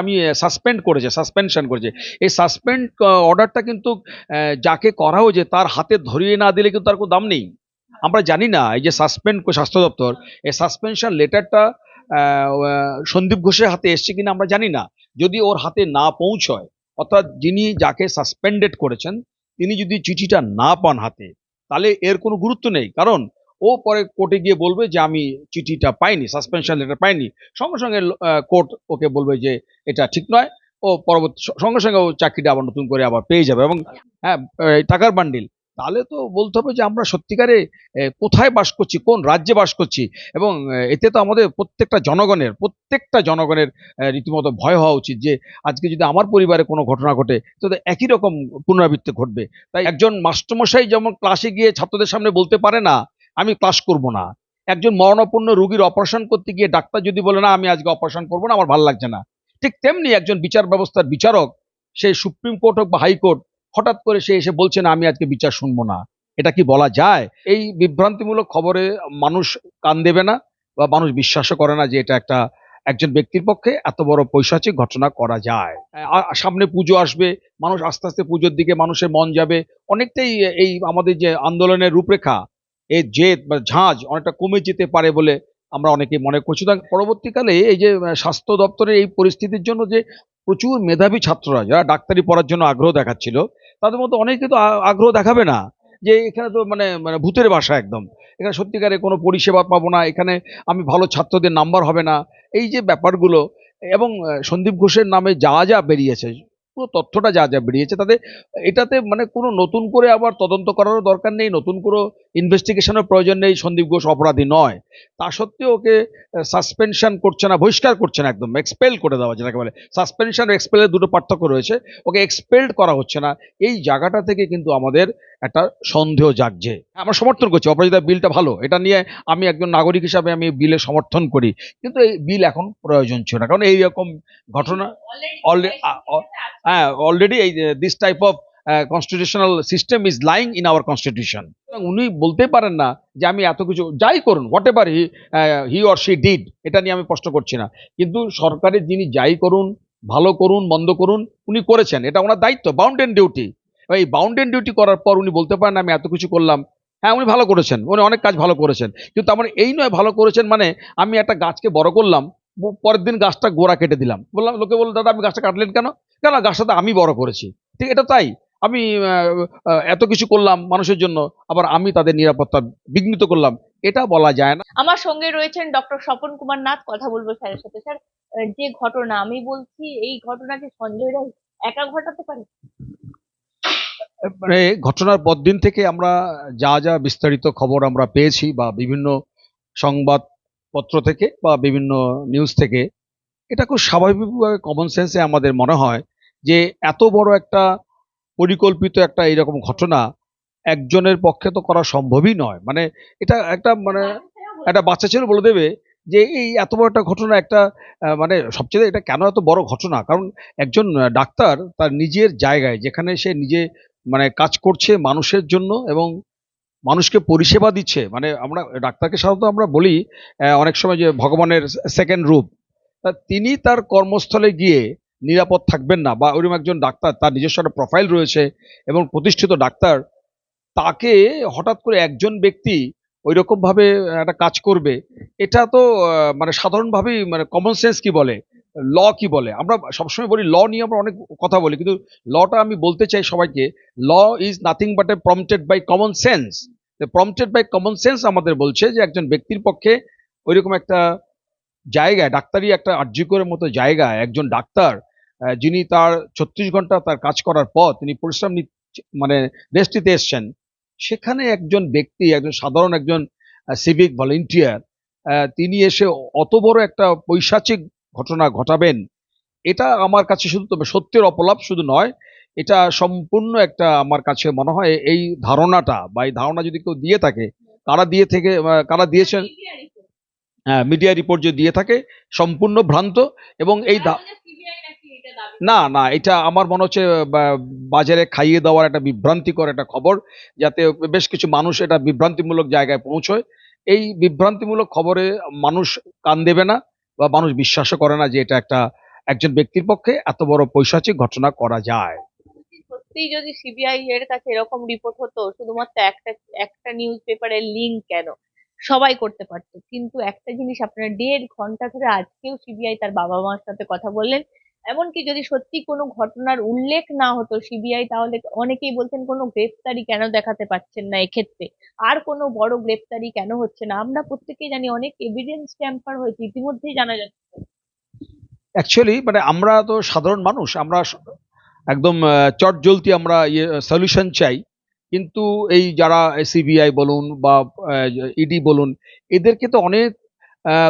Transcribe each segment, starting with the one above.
আমি সাসপেন্ড করেছে সাসপেনশন করেছে। এই সাসপেন্ড অর্ডারটা কিন্তু যাকে করা হয়েছে তার হাতে ধরিয়ে না দিলে কিন্তু তার কোনো দাম নেই। আমরা জানি না, এই যে সাসপেন্ড স্বাস্থ্য দপ্তর, এই সাসপেনশন লেটারটা সন্দীপ ঘোষের হাতে এসছে কিনা আমরা জানি না। যদি ওর হাতে না পৌঁছয়, অর্থাৎ যিনি যাকে সাসপেন্ডেড করেছেন, তিনি যদি চিঠিটা না পান হাতে, তাহলে এর কোনো গুরুত্ব নেই। কারণ ও পরে কোর্টে গিয়ে বলবে যে, আমি চিঠিটা পাইনি সাসপেনশন লেটার পাইনি। সঙ্গে সঙ্গে কোর্ট ওকে বলবে যে, এটা ঠিক নয়। ও পরবর্তী সঙ্গে সঙ্গে ও চাকরিটা আবার নতুন করে আবার পেয়ে যাবে এবং হ্যাঁ টাকার বান্ডিল তাহলে তো বলতে হবে যে, আমরা সত্যিকারে কোথায় বাস করছি, কোন রাজ্যে বাস করছি এবং এতে তো আমাদের প্রত্যেকটা জনগণের প্রত্যেকটা জনগণের রীতিমতো ভয় হওয়া উচিত যে, আজকে যদি আমার পরিবারে কোনো ঘটনা ঘটে, তো একই রকম পুনরাবৃত্তি ঘটবে। তাই একজন মাস্টারমশাই যেমন ক্লাসে গিয়ে ছাত্রদের সামনে বলতে পারে না আমি ক্লাস করব না। একজন মরণাপন্ন রুগীর অপারেশন করতে গিয়ে ডাক্তার যদি বলে, না, আমি আজকে অপারেশন করব না, আমার ভালো লাগছে না। ঠিক তেমনি একজন বিচার ব্যবস্থার বিচারক সেই সুপ্রিম কোর্ট হোক বা হাইকোর্ট হঠাৎ করে সে এসে বলছে, না, আমি আজকে বিচার শুনব না। এটা কি বলা যায়? এই বিভ্রান্তিমূলক খবরে মানুষ কান দেবে না বা মানুষ বিশ্বাসও করে না যে এটা একটা একজন ব্যক্তির পক্ষে এত বড় পৈশাচিক ঘটনা করা যায়। সামনে পুজো আসবে, মানুষ আস্তে আস্তে পুজোর দিকে মানুষের মন যাবে। অনেকটাই এই আমাদের যে আন্দোলনের রূপরেখা এই জেদ বা ঝাঁজ অনেকটা কমে যেতে পারে বলে আমরা অনেকেই মনে করছি সুতরাং পরবর্তীকালে এই যে স্বাস্থ্য দপ্তরের এই পরিস্থিতির জন্য যে প্রচুর মেধাবী ছাত্ররা, যারা ডাক্তারি পড়ার জন্য আগ্রহ দেখাচ্ছিল, তাদের মধ্যে অনেকে তো আগ্রহ দেখাবে না যে এখানে তো মানে মানে ভূতের বাসা একদম। এখানে সত্যিকারে কোনো পরিষেবা পাবো না, এখানে আমি ভালো ছাত্রদের নাম্বার হবে না। এই যে ব্যাপারগুলো এবং সন্দীপ ঘোষের নামে যা যা বেরিয়েছে পুরো তথ্যটা যা যা বেরিয়েছে তাদের এটাতে মানে কোনো নতুন করে আবার তদন্ত করারও দরকার নেই, নতুন কোনো ইনভেস্টিগেশনের প্রয়োজন নেই, সন্দীপ ঘোষ অপরাধী নয়। তা সত্ত্বেও ওকে সাসপেনশন করছে না, বহিষ্কার করছে না একদম এক্সপেল করে দেওয়া যেটাকে বলে। সাসপেনশন এক্সপেলের দুটো পার্থক্য রয়েছে, ওকে এক্সপেলড করা হচ্ছে না। এই জায়গাটা থেকে কিন্তু আমাদের একটা সন্দেহ জাগছে। আমরা সমর্থন করছি অপরাজিতা বিলটা ভালো এটা নিয়ে আমি একজন নাগরিক হিসাবে আমি বিলে সমর্থন করি। কিন্তু এই বিল এখন প্রয়োজন ছিল না কারণ এইরকম ঘটনা হ্যাঁ অলরেডি এই this type of constitutional system is lying in our constitution উনি বলতে পারেন না যে আমি এত কিছু যাই করুন whatever he he or she did এটা নিয়ে আমি প্রশ্ন করছি না। কিন্তু সরকারের যিনি যাই করুন ভালো করুন মন্দ করুন উনি করেছেন এটা ওনার দায়িত্ব বাউন্ডেন ডিউটি এই বাউন্ডেন ডিউটি করার পর উনি বলতে পারেন, আমি এত কিছু করলাম। হ্যাঁ উনি ভালো করেছেন, উনি অনেক কাজ ভালো করেছেন। কিন্তু আমার এই নয়, ভালো করেছেন মানে আমি একটা গাছকে বড় করলাম পরের দিন গাছটা গোড়া কেটে দিলাম। বললাম, লোকে বলল, দাদা, আপনি গাছটা কাটলেন কেন? কেন? গাছটা তো আমি বড় করেছি। ঠিক, এটা তাই। আমি এত কিছু করলাম মানুষের জন্য, আবার আমি তাদের নিরাপত্তা বিঘ্নিত করলাম। এটা বলা যায় না। আমার সঙ্গে রয়েছেন ডক্টর স্বপন কুমার নাথ, কথা বলব স্যারের সাথে। স্যার যে ঘটনা আমি বলছি, এই ঘটনাকে সঞ্জয় রায় একা ঘটাতে পারে? মানে ঘটনার পরদিন থেকে আমরা যা যা বিস্তারিত খবর আমরা পেয়েছি বা বিভিন্ন সংবাদপত্র থেকে বা বিভিন্ন নিউজ থেকে, এটা খুব স্বাভাবিকভাবে কমন সেন্সে আমাদের মনে হয় যে এত বড় একটা পরিকল্পিত একটা এরকম ঘটনা একজনের পক্ষে তো করা সম্ভবই নয়। মানে এটা একটা মানে একটা বাচ্চা ছেলে বলে দেবে যে এই এত বড় একটা ঘটনা একটা মানে সবচেয়ে এটা কেন এত বড় ঘটনা? কারণ একজন ডাক্তার তার নিজের জায়গায় যেখানে সে নিজে মানে কাজ করছে মানুষের জন্য এবং মানুষকে পরিষেবা দিচ্ছে। মানে আমরা, ডাক্তারকে সাধারণত আমরা বলি অনেক সময় যে ভগবানের সেকেন্ড রূপ। তা তিনি তার কর্মস্থলে গিয়ে নিরাপদ থাকবেন না বা ওইরকম একজন ডাক্তার, তার নিজস্ব একটা প্রোফাইল রয়েছে এবং প্রতিষ্ঠিত ডাক্তার, তাকে হঠাৎ করে একজন ব্যক্তি ওই রকম ভাবে একটা কাজ করবে, এটা তো মানে সাধারণভাবেই মানে কমন সেন্স কি বলে? ল কি বলে? আমরা সবসময় বলি ল নিয়ে আমরা অনেক কথা বলি, কিন্তু লটা আমি বলতে চাই সবাইকে, law is nothing but a prompted by common sense prompted by common sense আমাদের বলছে যে একজন ব্যক্তির পক্ষে ওইরকম একটা জায়গায় ডাক্তারি একটা আর্যকরের মতো জায়গায় একজন ডাক্তার যিনি তার ছত্রিশ ঘণ্টা তার কাজ করার পর তিনি পরিশ্রম মানে রেস্ট নিতে এসছেন, সেখানে একজন ব্যক্তি, একজন সাধারণ একজন সিভিক ভলেন্টিয়ার তিনি এসে অত বড় একটা পৈশাচিক ঘটনা ঘটাবেন এটা আমার কাছে শুধু তবে সত্যের অপলাপ শুধু নয় এটা সম্পূর্ণ একটা আমার কাছে মনে হয় এই ধারণাটা বা এই ধারণা যদি কেউ দিয়ে থাকে কারা দিয়ে থেকে কারা দিয়েছেন? হ্যাঁ মিডিয়া রিপোর্ট যে দিয়ে থাকে সম্পূর্ণ ভ্রান্ত এবং এই না না এটা আমার মনে হচ্ছে বাজারে খাইয়ে দেওয়ার একটা বিভ্রান্তিকর একটা খবর যাতে বেশ কিছু মানুষ এটা বিভ্রান্তিমূলক জায়গায় পৌঁছয়। এই বিভ্রান্তিমূলক খবরে মানুষ কান দেবে না বা মানুষ বিশ্বাসও করে না যে এটা একটা একজন ব্যক্তির পক্ষে এত বড় পৈশাচিক ঘটনা করা যায়। সত্যিই যদি সিবিআই এর কাছে এরকম রিপোর্ট হতো, শুধুমাত্র একটা একটা নিউজ পেপারের লিঙ্ক কেন? সবাই করতে পারতো। কিন্তু একটা জিনিস আপনার দেড় ঘণ্টা ধরে আজকেও সিবিআই তার বাবা মার সাথে কথা বললেন। এমনকি যদি সত্যি কোনো ঘটনার উল্লেখ না হতো সিবিআই তাহলে অনেকেই বলছেন কোনো গ্রেফতারি কেন দেখাতে পারছেন না এক্ষেত্রে আর কোনো বড় গ্রেফতারি কেন হচ্ছে না আমরা প্রত্যেকেই জানি অনেক এভিডেন্স ট্যাম্পার হয়েছে ইতিমধ্যেই জানা যাচ্ছে অ্যাকচুয়ালি মানে আমরা তো সাধারণ মানুষ আমরা একদম চট জ্বলতি আমরা ইয়ে সলিউশন চাই কিন্তু এই যারা সিবিআই বলুন বা ইডি বলুন এদেরকে তো অনেক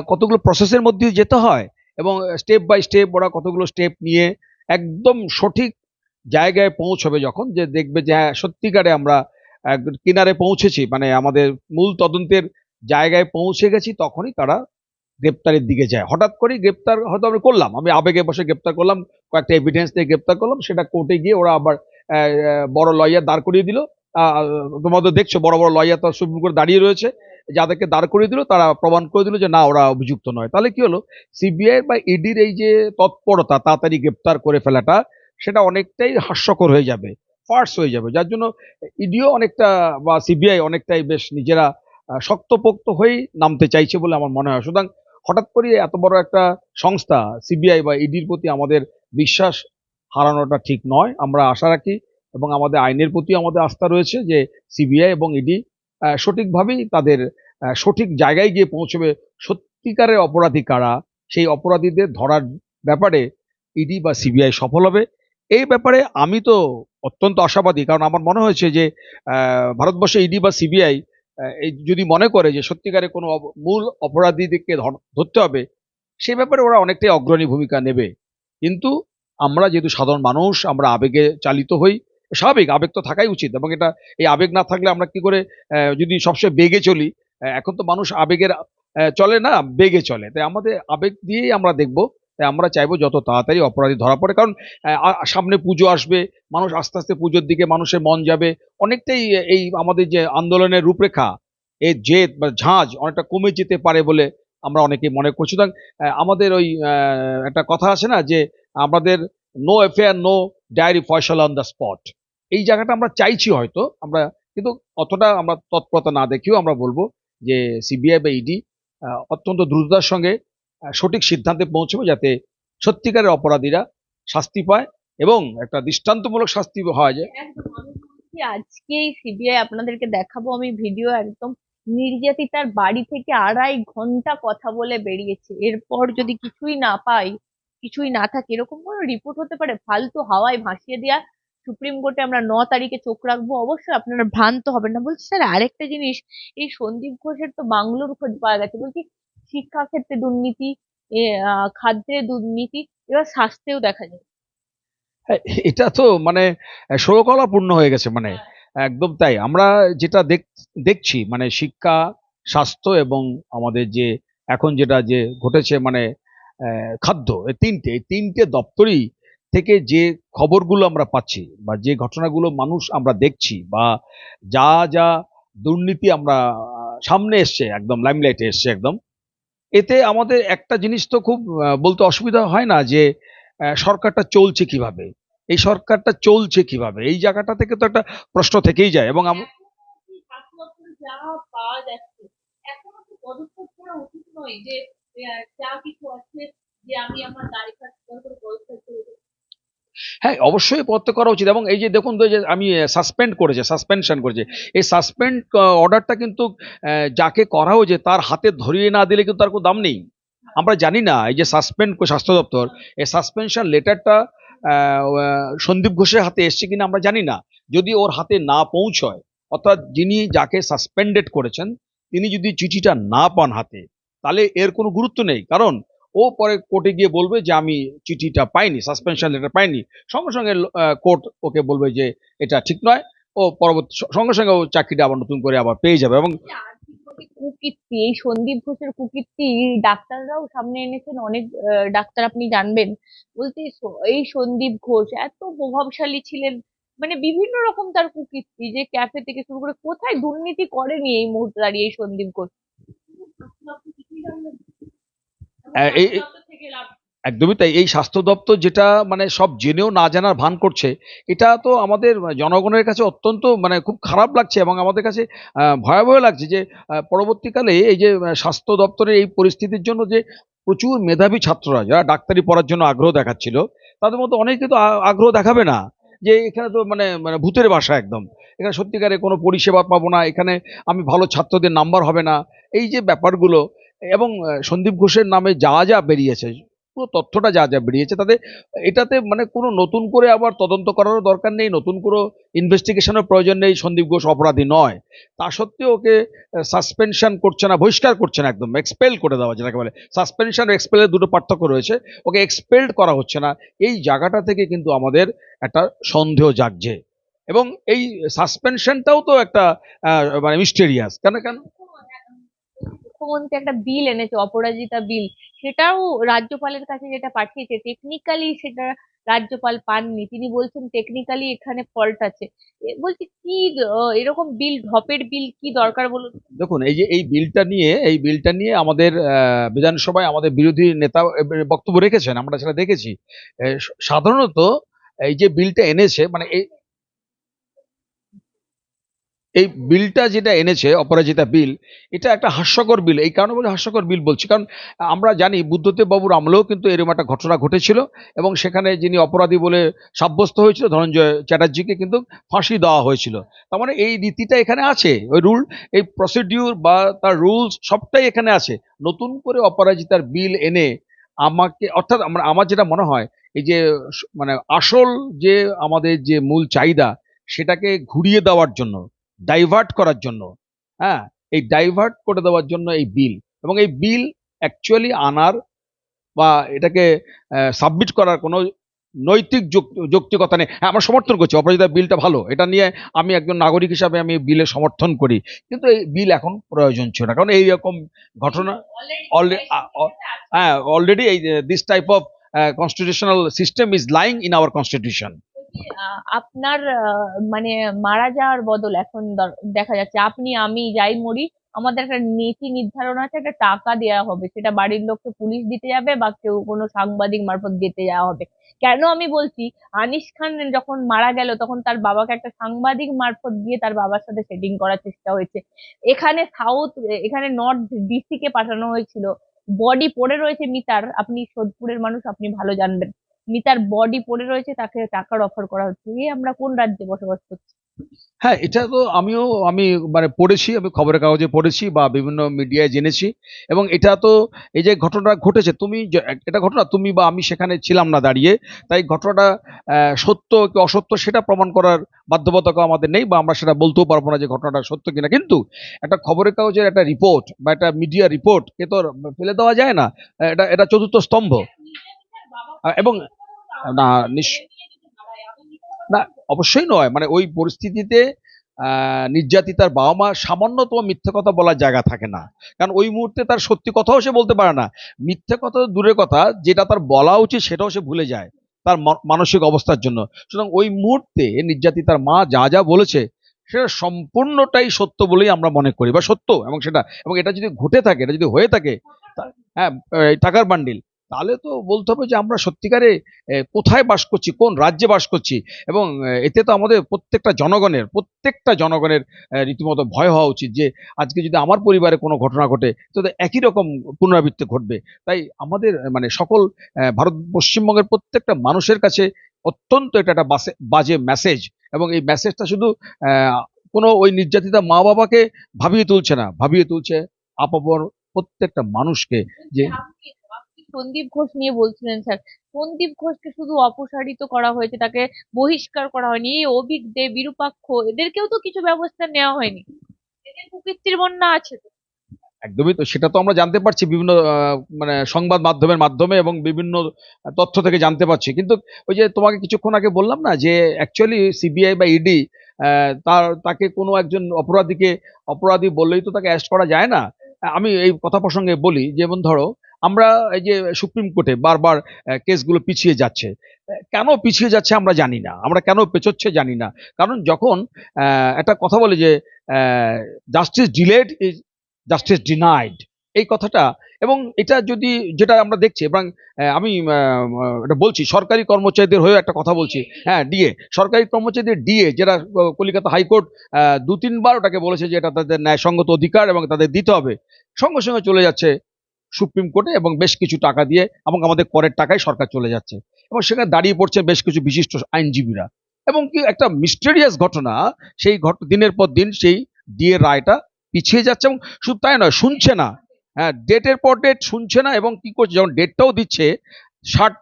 কতগুলো প্রসেসের মধ্যে যেতে হয় এবং স্টেপ বাই স্টেপ ওরা কতগুলো স্টেপ নিয়ে একদম সঠিক জায়গায় পৌঁছবে যখন, যে দেখবে যে হ্যাঁ সত্যিকারে আমরা কিনারে পৌঁছেছি মানে আমাদের মূল তদন্তের জায়গায় পৌঁছে গেছি, তখনই তারা গ্রেপ্তারের দিকে যায়। হঠাৎ করেই গ্রেপ্তার হয়তো আমি করলাম, আমি আবেগে বসে গ্রেপ্তার করলাম, কয়েকটা এভিডেন্স দিয়ে গ্রেপ্তার করলাম, সেটা কোর্টে গিয়ে ওরা আবার বড় লয়ার দাঁড় করিয়ে দিল। তোমাদের দেখছ, বড় বড় লয়ার তো সুপ্রিম কোর্ট দাঁড়িয়ে রয়েছে। যাদেরকে দাঁড় করিয়ে দিল, তারা প্রমাণ করে দিল যে না, ওরা অভিযুক্ত নয়। তাহলে কি হলো? সিবিআই বা ইডির এই যে তৎপরতা, তাড়াতাড়ি গ্রেপ্তার করে ফেলাটা, সেটা অনেকটাই হাস্যকর হয়ে যাবে ফার্স হয়ে যাবে। যার জন্য ইডিও অনেকটা বা সিবিআই অনেকটাই বেশ নিজেরা শক্তপোক্ত হয়েই নামতে চাইছে বলে আমার মনে হয়। সুতরাং হঠাৎ করে এত বড় একটা সংস্থা, সিবিআই বা ইডির প্রতি আমাদের বিশ্বাস হারানোটা ঠিক নয়। আমরা আশা রাখি এবং আমাদের আইনের প্রতি আমাদের আস্থা রয়েছে যে সিবিআই এবং ইডি সঠিকভাবেই তাদের সঠিক জায়গায় গিয়ে পৌঁছবে। সত্যিকারের অপরাধী কারা? সেই অপরাধীদের ধরার ব্যাপারে ইডি বা সিবিআই সফল হবে। এই ব্যাপারে আমি তো অত্যন্ত আশাবাদী, কারণ আমার মনে হয়েছে যে ভারতবর্ষে ইডি বা সিবিআই যদি মনে করে যে সত্যিকারে কোনো মূল অপরাধীদেরকে ধর- ধরতে হবে, সে ব্যাপারে ওরা অনেকটাই অগ্রণী ভূমিকা নেবে। কিন্তু আমরা যেহেতু সাধারণ মানুষ, আমরা আবেগে চালিত হই স্বাভাবিক, আবেগ তো থাকাই উচিত এবং এটা, এই আবেগ না থাকলে আমরা কি করে যদি সবসময় বেগে চলি এখন তো মানুষ আবেগের চলে না, বেগে চলে। তাই আমাদের আবেগ দিয়েই আমরা দেখব, তাই আমরা চাইব যত তাড়াতাড়ি অপরাধী ধরা পড়ে। কারণ সামনে পুজো আসবে, মানুষ আস্তে আস্তে পুজোর দিকে মানুষের মন যাবে। অনেকটাই এই আমাদের যে আন্দোলনের রূপরেখা এই জেদ বা ঝাঁজ অনেকটা কমে যেতে পারে বলে আমরা অনেকেই মনে করছি। সুতরাং আমাদের ওই একটা কথা আছে না যে, আমাদের নো এফেয়ার নো ডায়েরি ফয়সালা অন দ্য স্পট এই জায়গাটা আমরা চাইছি হয়তো, আমরা কিন্তু অতটা আমরা তৎপরতা না দেখেও আমরা বলব যে সিবিআই বা ইডি অত্যন্ত দ্রুততার সঙ্গে সঠিক সিদ্ধান্তে পৌঁছবে যাতে সত্যিকারের অপরাধীরা শাস্তি পায় এবং একটা দৃষ্টান্তমূলক শাস্তি হয় যায়। আজকেই সিবিআই আপনাদেরকে দেখাবো, আমি ভিডিও একদম নির্যাতিতার বাড়ি থেকে আড়াই ঘণ্টা কথা বলে বেরিয়েছে। এরপর যদি কিছুই না পাই, কিছুই না থাকে, এরকম কোনো রিপোর্ট হতে পারে? ফালতু হাওয়ায় ভাসিয়ে দেওয়া সুপ্রিম কোর্টে আমরা ন তারিখে চোখ রাখব। অবশ্যই আপনারা ভ্রান্ত হবেন না। বলছি স্যার আরেকটা জিনিস এই সন্দীপ ঘোষের তো বাংলোর খোঁজ পাওয়া গেছে। বলছি শিক্ষা ক্ষেত্রে দুর্নীতি খাদ্যে দুর্নীতি এবার স্বাস্থ্যেও দেখা যায়। হ্যাঁ, এটা তো মানে ষোলকলাপূর্ণ হয়ে গেছে মানে। একদম তাই। আমরা যেটা দেখ- দেখছি মানে শিক্ষা স্বাস্থ্য এবং আমাদের যে এখন যেটা যে ঘটেছে মানে খাদ্য এই তিনটে তিনটে দপ্তরই থেকে যে খবরগুলো আমরা পাচ্ছি বা যে ঘটনাগুলো মানুষ আমরা দেখছি বা যা যা দুর্নীতি আমরা, সামনে এসছে, একদম লাইমলাইটে এসছে একদম, এতে আমাদের একটা জিনিস তো খুব বলতে অসুবিধা হয় না যে সরকারটা চলছে কীভাবে? এই সরকারটা চলছে কীভাবে? এই জায়গাটা থেকে তো একটা প্রশ্ন থেকেই যায় এবং যা আমি আমার হ্যাঁ অবশ্যই পদত্যাগ করা উচিত এবং এই যে দেখুন যে আমি সাসপেন্ড করেছে সাসপেনশন করেছে। এই সাসপেন্ড অর্ডারটা কিন্তু যাকে করা হয়েছে তার হাতে ধরিয়ে না দিলে কিন্তু তার কোনো দাম নেই। আমরা জানি না, এই যে সাসপেন্ড স্বাস্থ্য দপ্তর, এই সাসপেনশন লেটারটা সন্দীপ ঘোষের হাতে এসছে কিনা আমরা জানি না। যদি ওর হাতে না পৌঁছয়, অর্থাৎ যিনি যাকে সাসপেন্ডেড করেছেন, তিনি যদি চিঠিটা না পান হাতে, তাহলে এর কোনো গুরুত্ব নেই। কারণ ও পরে কোর্টে গিয়ে বলবে যে, আমি চিঠিটা পাইনি সাসপেনশন লেটার পাইনি। সঙ্গে সঙ্গে কোর্ট ওকে বলবে যে, এটা ঠিক নয়। ও পরবর্তী সঙ্গে সঙ্গে ও চাকরিটা আবার নতুন করে আবার পেয়ে যাবে এবং কুকীর্তি, এই সন্দীপ ঘোষের কুকীর্তি ডাক্তাররাও সামনে এনেছেন, অনেক ডাক্তার আপনি জানবেন। বলতে এই সন্দীপ ঘোষ এত প্রভাবশালী ছিলেন মানে বিভিন্ন রকম তার কুকীর্তি যে ক্যাফে থেকে শুরু করে কোথায় দুর্নীতি করেনি এই মুহূর্তে দাঁড়িয়ে এই সন্দীপ ঘোষ আহ, এই- এই- থেকে লাভ একদমই তাই। এই স্বাস্থ্য দপ্তর যেটা মানে সব জেনেও না জানার ভান করছে এটা তো আমাদের জনগণের কাছে অত্যন্ত মানে খুব খারাপ লাগছে এবং আমাদের কাছে ভয়াবহ লাগছে যে পরবর্তীকালে এই যে স্বাস্থ্য দপ্তরের এই পরিস্থিতির জন্য যে প্রচুর মেধাবী ছাত্ররা যারা ডাক্তারি পড়ার জন্য আগ্রহ দেখাচ্ছিল তাদের মধ্যে অনেকে তো আগ্রহ দেখাবে না যে এখানে তো মানে মানে ভূতের বাসা একদম। এখানে সত্যিকারে কোনো পরিষেবা পাবো না এখানে আমি ভালো ছাত্রদের নাম্বার হবে না। এই যে ব্যাপারগুলো এবং সন্দীপ ঘোষের নামে যা যা বেরিয়েছে, পুরো তথ্যটা যা যা বেরিয়েছে, তাতে এটাতে মানে কোনো নতুন করে আবার তদন্ত করারও দরকার নেই, নতুন কোনো ইনভেস্টিগেশনের প্রয়োজন নেই, সন্দীপ ঘোষ অপরাধী নয়। তা সত্ত্বেও ওকে সাসপেনশন করছে না, বহিষ্কার করছে না একদম এক্সপেল করে দেওয়া যেটাকে বলে। সাসপেনশন এক্সপেলের দুটো পার্থক্য রয়েছে, ওকে এক্সপেলড করা হচ্ছে না। এই জায়গাটা থেকে কিন্তু আমাদের একটা সন্দেহ জাগছে। এবং এই সাসপেনশনটাও তো একটা মানে মিস্টেরিয়াস কেন কেন? মুখ্যমন্ত্রী একটা বিল এনেছে, অপরাজিতা বিল সেটাও রাজ্যপালের কাছে যেটা পাঠিয়েছে টেকনিক্যালি সেটা রাজ্যপাল পাননি। তিনি বলছেন টেকনিক্যালি এখানে ফল্ট আছে। বলছি, কি এরকম বিল ঢপের বিল কি দরকার বলুন? দেখুন, এই যে, এই বিলটা নিয়ে, এই বিলটা নিয়ে আমাদের বিধানসভায় আমাদের বিরোধী নেতা বক্তব্য রেখেছেন, আমরা সেটা দেখেছি। সাধারণত এই যে বিলটা এনেছে মানে এই বিলটা যেটা এনেছে, অপরাজিতা বিল, এটা একটা হাস্যকর বিল। এই কারণে বলে হাস্যকর বিল বলছি। কারণ আমরা জানি বুদ্ধদেব বাবুর আমলেও কিন্তু এরকম একটা ঘটনা ঘটেছিল এবং সেখানে যিনি অপরাধী বলে সাব্যস্ত হয়েছিল ধনঞ্জয় চ্যাটার্জিকে কিন্তু ফাঁসি দেওয়া হয়েছিল। তার মানে এই রীতিটা এখানে আছে। ওই রুল, এই প্রসিডিউর বা তার রুলস সবটাই এখানে আছে। নতুন করে অপরাজিতার বিল এনে আমাকে, অর্থাৎ আমরা, আমার যেটা মনে হয়, এই যে মানে আসল যে আমাদের যে মূল চাহিদা, সেটাকে ঘুরিয়ে দেওয়ার জন্য ডাইভার্ট করার জন্য হ্যাঁ? এই ডাইভার্ট করে দেওয়ার জন্য এই বিল এবং এই বিল অ্যাকচুয়ালি আনার বা এটাকে সাবমিট করার কোনো নৈতিক যৌক্তিকতা নেই। হ্যাঁ আমরা সমর্থন করছি অপরাজিতা বিলটা ভালো। এটা নিয়ে আমি একজন নাগরিক হিসাবে আমি বিলে সমর্থন করি। কিন্তু এই বিল এখন প্রয়োজন ছিল না। কারণ এইরকম ঘটনা হ্যাঁ অলরেডি এই this type of constitutional system is lying in our constitution আপনার মানে মারা যাওয়ার বদল এখন দেখা যাচ্ছে। আপনি, আমি যাই মরি, আমাদের একটা নীতি নির্ধারণ আছে, একটা টাকা দেওয়া হবে। সেটা বাড়ির লোককে পুলিশ দিতে যাবে বা কেউ কোনো সাংবাদিক মারফত দিতে যাওয়া হবে। কেন আমি বলছি, আনিস খান যখন মারা গেল, তখন তার বাবাকে একটা সাংবাদিক মারফত দিয়ে তার বাবার সাথে সেটিং করার চেষ্টা হয়েছে। এখানে সাউথ এখানে নর্থ ডিসি কে পাঠানো হয়েছিল। বডি পড়ে রয়েছে মিতার। আপনি সোদপুরের মানুষ, আপনি ভালো জানবেন। মিতার বডি পড়ে রয়েছে, তাকে টাকার অফার করা হচ্ছে। এ আমরা কোন রাজ্যে বসবাস করছি? হ্যাঁ এটা তো আমিও, আমি মানে পড়েছি, আমি খবরের কাগজে পড়েছি বা বিভিন্ন মিডিয়ায় জেনেছি। এবং এটা তো এই যে ঘটনা ঘটেছে, তুমি এটা ঘটনা তুমি বা আমি সেখানে ছিলাম না দাঁড়িয়ে। তাই ঘটনাটা সত্য কি অসত্য সেটা প্রমাণ করার বাধ্যবাধকতা আমাদের নেই বা আমরা সেটা বলতেও পারব না যে ঘটনাটা সত্য কিনা। কিন্তু একটা খবরের কাগজের একটা রিপোর্ট বা একটা মিডিয়া রিপোর্ট এ তো ফেলে দেওয়া যায় না। এটা এটা চতুর্থ স্তম্ভ। এবং, না না, অবশ্যই নয়। মানে ওই পরিস্থিতিতে নির্যাতিতার বাবা মা সামান্যতম মিথ্যে কথা বলার জায়গা থাকে না। কারণ ওই মুহূর্তে তার সত্যি কথাও সে বলতে পারে না। মিথ্যে কথা দূরের কথা, যেটা তার বলা উচিত সেটাও সে ভুলে যায় তার মানসিক অবস্থার জন্য। সুতরাং ওই মুহূর্তে নির্যাতিতার মা যা যা বলেছে, সেটা সম্পূর্ণটাই সত্য বলেই আমরা মনে করি, বা সত্য। এবং সেটা, এবং এটা যদি ঘটে থাকে, এটা যদি হয়ে থাকে হ্যাঁ টাকার বান্ডিল তাহলে তো বলতে হবে যে আমরা সত্যিকারে কোথায় বাস করছি, কোন রাজ্যে বাস করছি? এবং এতে তো আমাদের প্রত্যেকটা জনগণের প্রত্যেকটা জনগণের রীতিমতো ভয় হওয়া উচিত যে, আজকে যদি আমার পরিবারে কোনো ঘটনা ঘটে, তো একই রকম পুনরাবৃত্তি ঘটবে। তাই আমাদের মানে সকল ভারত, পশ্চিমবঙ্গের প্রত্যেকটা মানুষের কাছে অত্যন্ত এটা একটা বাজে মেসেজ এবং এই মেসেজটা শুধু কোনো ওই নির্যাতিতা মা বাবাকে ভাবিয়ে তুলছে না। ভাবিয়ে তুলছে আপাপর প্রত্যেকটা মানুষকে যে সন্দীপ ঘোষ নিয়ে বলছিলেন, স্যার। সন্দীপ ঘোষকে শুধু অপসারিত করা হয়েছে, তাকে বহিষ্কার করা হয়নি। এই অভিক দে বিরূপাক্ষ, এদেরকেও তো কিছু ব্যবস্থা নেওয়া হয়নি। এদের কুকীর্তির বন্যা আছে। তো একদমই তো, সেটা তো আমরা জানতে পারছি বিভিন্ন মানে সংবাদ মাধ্যমের মাধ্যমে এবং বিভিন্ন তথ্য থেকে জানতে পারছি। কিন্তু ওই যে তোমাকে কিছুক্ষণ আগে বললাম না যে অ্যাকচুয়ালি সিবিআই বা ইডি তার, তাকে কোনো একজন অপরাধীকে, অপরাধী বললেই তো তাকে অ্যারেস্ট করা যায় না। আমি এই কথা প্রসঙ্গে বলি, যেমন ধরো আমরা এই যে সুপ্রিম কোর্টে বারবার কেসগুলো পিছিয়ে যাচ্ছে, কেন পিছিয়ে যাচ্ছে আমরা জানি না। আমরা কেন পেছোচ্ছে জানি না। কারণ যখন একটা কথা বলে যে justice delayed is justice denied এই কথাটা, এবং এটা যদি, যেটা আমরা দেখছি, এবং আমি এটা বলছি, সরকারি কর্মচারীদের হয়েও একটা কথা বলছি। হ্যাঁ ডিএ সরকারি কর্মচারীদের ডিএ যেটা কলকাতা হাইকোর্ট দু তিনবার ওটাকে বলেছে যে এটা তাদের ন্যায়সঙ্গত অধিকার এবং তাদের দিতে হবে, সঙ্গে সঙ্গে চলে যাচ্ছে সুপ্রিম কোর্টে এবং বেশ কিছু টাকা দিয়ে এবং আমাদের করের টাকায় সরকার চলে যাচ্ছে। এবং সেখানে দাঁড়িয়ে পড়ছে বেশ কিছু বিশিষ্ট আইনজীবীরা। এবং কি একটা মিস্টেরিয়াস ঘটনা, সেই ঘট, দিনের পর দিন সেই ডিএ রায়টা পিছিয়ে যাচ্ছে এবং শুধু তাই নয়, শুনছে না। হ্যাঁ ডেটের পর ডেট শুনছে না এবং কি করছে, যখন ডেটটাও দিচ্ছে, ষাট,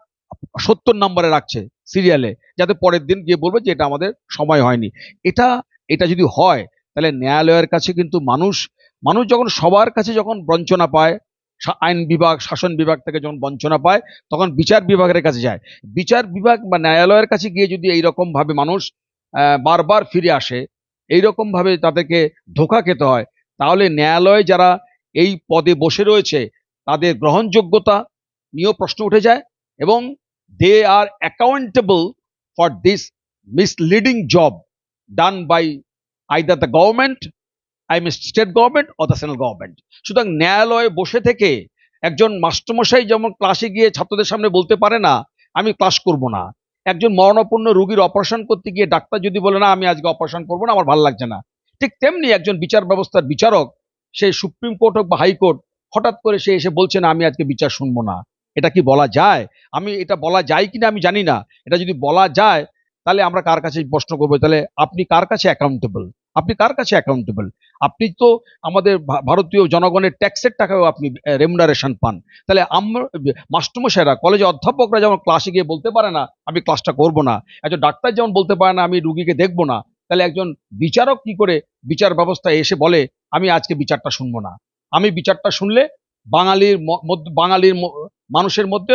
সত্তর নম্বরে রাখছে সিরিয়ালে যাতে পরের দিন গিয়ে বলবে যে এটা আমাদের সময় হয়নি। এটা এটা যদি হয়, তাহলে ন্যায়ালয়ের কাছে কিন্তু মানুষ মানুষ যখন সবার কাছে যখন বঞ্চনা পায় আইন বিভাগ, শাসন বিভাগ থেকে যখন বঞ্চনা পায়, তখন বিচার বিভাগের কাছে যায়। বিচার বিভাগ বা ন্যায়ালয়ের কাছে গিয়ে যদি এইরকম ভাবে মানুষ বারবার ফিরে আসে এইরকম ভাবে তাদেরকে ধোকা খেতে হয়, তাহলে ন্যায়ালয়ে যারা এই পদে বসে রয়েছে, তাদের গ্রহণযোগ্যতা নিয়েও প্রশ্ন উঠে যায় এবং they are accountable for this misleading job done by either the government I miss state government or the central government সুতরাং ন্যায়ালয়ে বসে থেকে একজন মাস্টারমশাই যেমন ক্লাসে গিয়ে ছাত্রদের সামনে বলতে পারে না, আমি ক্লাস করব না। একজন মরণাপন্ন রোগীর অপারেশন করতে গিয়ে ডাক্তার যদি বলে, না, আমি আজকে অপারেশন করব না, আমার ভালো লাগছে না। ঠিক তেমনি একজন বিচার ব্যবস্থার বিচারক, সে সুপ্রিম কোর্ট হোক বা হাইকোর্ট হঠাৎ করে সে এসে বলছে, না, আমি আজকে বিচার শুনব না। এটা কি বলা যায়? আমি এটা বলা যায় কিনা আমি জানি না। এটা যদি বলা যায়, তাহলে আমরা কার কাছে প্রশ্ন করব? তাহলে আপনি কার কাছে অ্যাকাউন্টেবল আপনি কার কাছে অ্যাকাউন্টেবল আপনি তো আমাদের ভারতীয় জনগণের ট্যাক্সের টাকাও আপনি রেমুনারেশন পান। তাহলে আমরা মাস্টারমশাইরা কলেজে অধ্যাপকরা যেমন ক্লাসে গিয়ে বলতে পারে না, আমি ক্লাসটা করব না। একজন ডাক্তার যেমন বলতে পারে না, আমি রুগীকে দেখব না। তাহলে একজন বিচারক কি করে বিচার ব্যবস্থায় এসে বলে, আমি আজকে বিচারটা শুনব না। আমি বিচারটা শুনলে বাঙালির বাঙালির মানুষের মধ্যে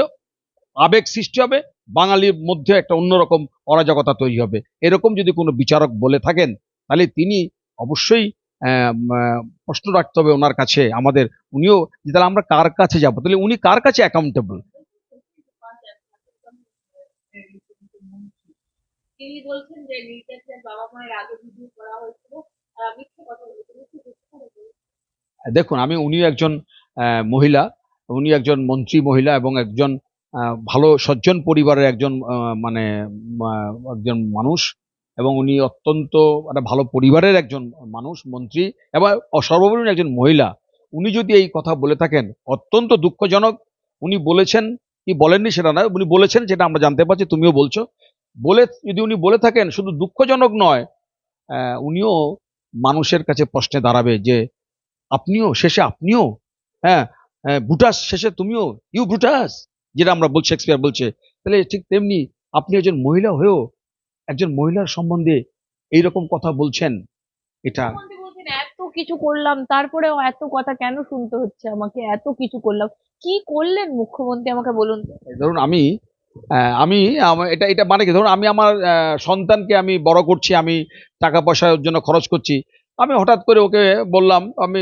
আবেগ সৃষ্টি হবে, বাঙালির মধ্যে একটা অন্যরকম অরাজকতা তৈরি হবে। এরকম যদি কোনো বিচারক বলে থাকেন তাহলে তিনি অবশ্যই প্রশ্ন রাখতে হবে ওনার কাছে আমাদের। উনিও যে তাহলে আমরা কার কাছে যাব? তাহলে উনি কার কাছে অ্যাকাউন্টেবল তিনি বলছেন যে নির্যাতনের বাবা মায়ের আগে ভিডিও করা হয়েছিল মিথ্যে কথা বলেছিল মিথ্যে মিথ্যে কথা বলেছিল। দেখুন আমি উনিও একজন আহ, মহিলা উনি একজন মন্ত্রী মহিলা এবং একজন আহ, ভালো সজ্জন পরিবারের একজন মানে একজন মানুষ। এবং উনি অত্যন্ত একটা ভালো পরিবারের একজন মানুষ, মন্ত্রী এবং সর্বোপরি একজন মহিলা। উনি যদি এই কথা বলে থাকেন, অত্যন্ত দুঃখজনক। উনি বলেছেন, কি বলেননি সেটা না উনি বলেছেন যেটা আমরা জানতে পারছি, তুমিও বলছো। বলে, যদি উনি বলে থাকেন, শুধু দুঃখজনক নয় উনিও মানুষের কাছে প্রশ্নে দাঁড়াবে যে, আপনিও, শেষে আপনিও হ্যাঁ ব্রুটাস শেষে তুমিও, ইউ ব্রুটাস যেটা আমরা বলছি, শেক্সপিয়ার বলছে। তাহলে ঠিক তেমনি আপনি একজন মহিলা হয়েও একজন মহিলার সম্বন্ধে এইরকম কথা বলছেন এটা এত কিছু করলাম তারপরেও এত কথা কেন শুনতে হচ্ছে আমাকে? এত কিছু করলাম। কি করলেন মুখ্যমন্ত্রী আমাকে বলুন ধরুন আমি আহ, আমি এটা এটা মানে কি? ধরুন আমি আমার সন্তানকে আমি বড় করছি আমি টাকা পয়সার জন্য খরচ করছি আমি হঠাৎ করে ওকে বললাম আমি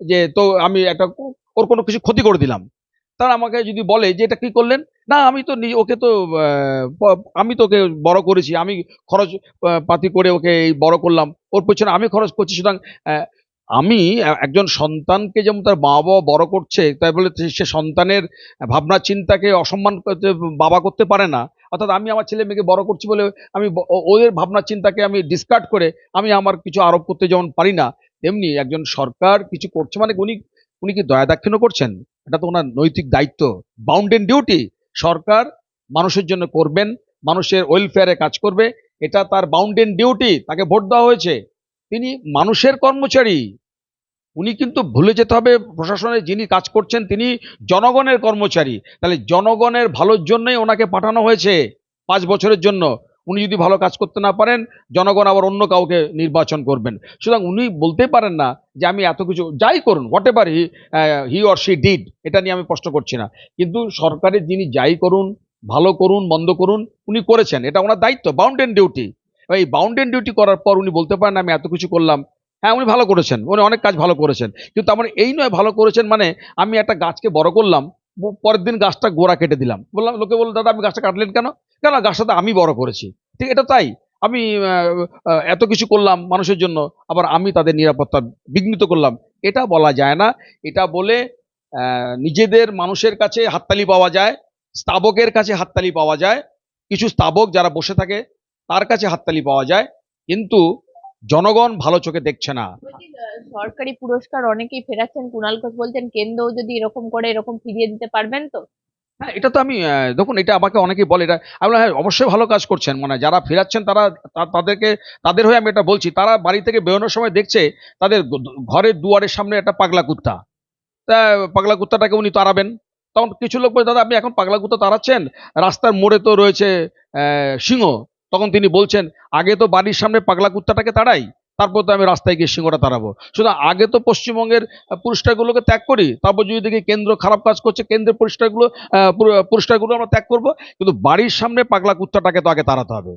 যে তো আমি একটা ওর কোনো কিছু ক্ষতি করে দিলাম। তারা আমাকে যদি বলে যে এটা কি করলেন? না, আমি তো ওকে তো আমি তো ওকে বড় করেছি। আমি খরচ পাতি করে ওকে এই বড় করলাম। ওর পেছনে আমি খরচ করছি। সুতরাং আমি একজন সন্তানকে যেমন তার মা বাবা বড় করছে, তাই বলে সে সন্তানের ভাবনা, চিন্তাকে অসম্মান করতে, বাবা করতে পারে না। অর্থাৎ আমি আমার ছেলে মেয়েকে বড় করছি বলে আমি ওদের ভাবনা, চিন্তাকে আমি ডিসকার্ড করে আমি আমার কিছু আরোপ করতে যেমন পারি না, তেমনি একজন সরকার কিছু করছে মানে উনি উনি কি দয়া দাক্ষিণ্য করছেন? এটা তো ওনার নৈতিক দায়িত্ব। বাউন্ডেন ডিউটি সরকার মানুষের জন্য করবেন, মানুষের ওয়েলফেয়ারে কাজ করবে, এটা তার বাউন্ডেন ডিউটি তাকে ভোট দেওয়া হয়েছে। তিনি মানুষের কর্মচারী। উনি কিন্তু ভুলে যেতে হবে প্রশাসনে যিনি কাজ করছেন, তিনি জনগণের কর্মচারী। তাহলে জনগণের ভালোর জন্যই ওনাকে পাঠানো হয়েছে পাঁচ বছরের জন্য। উনি যদি ভালো কাজ করতে না পারেন, জনগণ আবার অন্য কাউকে নির্বাচন করবেন। সুতরাং উনি বলতে পারেন না যে আমি এত কিছু, যাই করুন whatever he he or she did এটা নিয়ে আমি প্রশ্ন করছি না। কিন্তু সরকারের যিনি যাই করুন, ভালো করুন, মন্দ করুন, উনি করেছেন, এটা ওনার দায়িত্ব বাউন্ডেন ডিউটি এই বাউন্ডেন ডিউটি করার পর উনি বলতে পারেন, আমি এত কিছু করলাম হ্যাঁ উনি ভালো করেছেন, উনি অনেক কাজ ভালো করেছেন। কিন্তু আমার এই নয়, ভালো করেছেন মানে আমি একটা গাছকে বড় করলাম পরের দিন গাছটা গোড়া কেটে দিলাম। বললাম, লোকে বলল, দাদা আমি গাছটা কাটলেন কেন? কেন? গাছটা তো আমি বড় করেছি। ঠিক, এটা তাই। আমি এত কিছু করলাম মানুষের জন্য, আবার আমি তাদের নিরাপত্তা বিঘ্নিত করলাম। এটা বলা যায় না। এটা বলে নিজেদের মানুষের কাছে হাততালি পাওয়া যায়, স্তাবকের কাছে হাততালি পাওয়া যায়। কিছু স্তাবক যারা বসে থাকে, তার কাছে হাততালি পাওয়া যায়। কিন্তু জনগণ ভালো চোখে দেখছে না। সরকারি পুরস্কার অনেকেই ফেরাচ্ছেন। কুণাল ঘোষ বলছেন কেন্দ্র যদি এরকম করে এরকম ফিরিয়ে দিতে পারবেন তো? হ্যাঁ এটা তো আমি দেখুন এটা আমাকে অনেকেই বলে এটা আমি হ্যাঁ অবশ্যই ভালো কাজ করছেন মানে যারা ফেরাচ্ছেন তারা তাদেরকে তাদের হয়ে আমি এটা বলছি। তারা বাড়ি থেকে বেরোনোর সময় দেখছে তাদের ঘরের দুয়ারের সামনে একটা পাগলা কুত্তা। তা পাগলা কুত্তাটাকে উনি তাড়াবেন। তখন কিছু লোক বলে দাদা আপনি এখন পাগলা কুত্তা তাড়াচ্ছেন? রাস্তার মোড়ে তো রয়েছে সিংহ। তখন তিনি বলছেন, আগে তো বাড়ির সামনে পাগলা কুত্তাটাকে তাড়াই, তারপর তো আমি রাস্তায় গিয়ে সিংহটা তাড়াবো। শুধু আগে তো পশ্চিমবঙ্গের পুরস্কারগুলোকে ত্যাগ করি, তারপর যদি দেখি কেন্দ্র খারাপ কাজ করছে, কেন্দ্রের পুরস্কারগুলো পুরস্কারগুলো আমরা ত্যাগ করব, কিন্তু বাড়ির সামনে পাগলা কুত্তাটাকে তো আগে তাড়াতে হবে।